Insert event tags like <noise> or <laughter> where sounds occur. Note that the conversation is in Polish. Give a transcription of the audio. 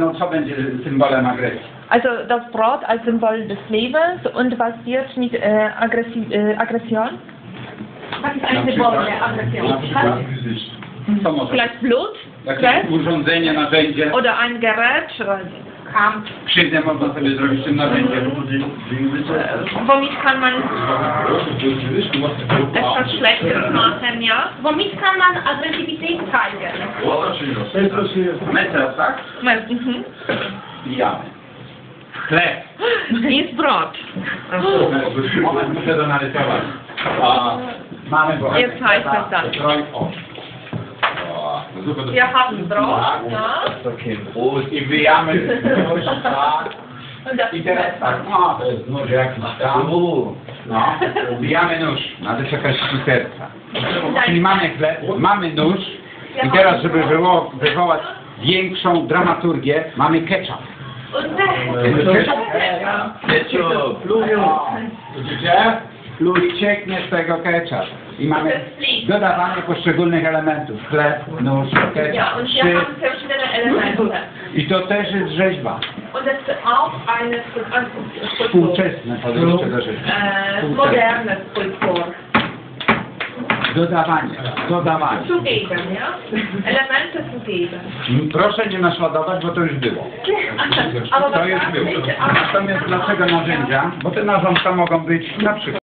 No co będzie symbolem agresji? Also das Brot als Symbol des Lebens und was wird mit äh, Aggressi äh, Aggression? Was ist ein Symbol der Na Aggression? przykład co może? Vielleicht Blut? Jakieś urządzenie, narzędzie, Oder ein Gerät? Kampf. krzywdę można sobie zrobić tym narzędziem. Womit kann man etwas Schlechtes machen, ja? Womit kann man Aggressivität zeigen? Mecer, tak? Mhm. Pijamy. Chleb. Ist Brot. Moment, muszę to narysować. A, mamy bo... Heißt das dann. Kroj, o. O, zupę do- Wir haben Brot, Tak. ja. Ust i wyjamy. Tak. Und das I teraz tak, no to jest nóż jakiś tam. No, ubijamy nóż, na to jest jakaś skuterka. Czyli mamy chleb, mamy nóż i teraz, żeby wywo wywołać większą dramaturgię, mamy ketchup. Das Ketchup. Widzicie? Plus cieknie z tego ketchup. I mamy dodawanie poszczególnych elementów. Chleb, nóż, ketchup, trzy. I to też jest rzeźba. Współczesne podejście do rzeźby. Äh, moderne Skulptur. Dodawanie, dodawanie. Zugeben, ja? Elemente zugeben. Proszę nie naśladować, bo to już było. <laughs> To już było. Natomiast dlaczego narzędzia? Bo te narzędzia mogą być na przykład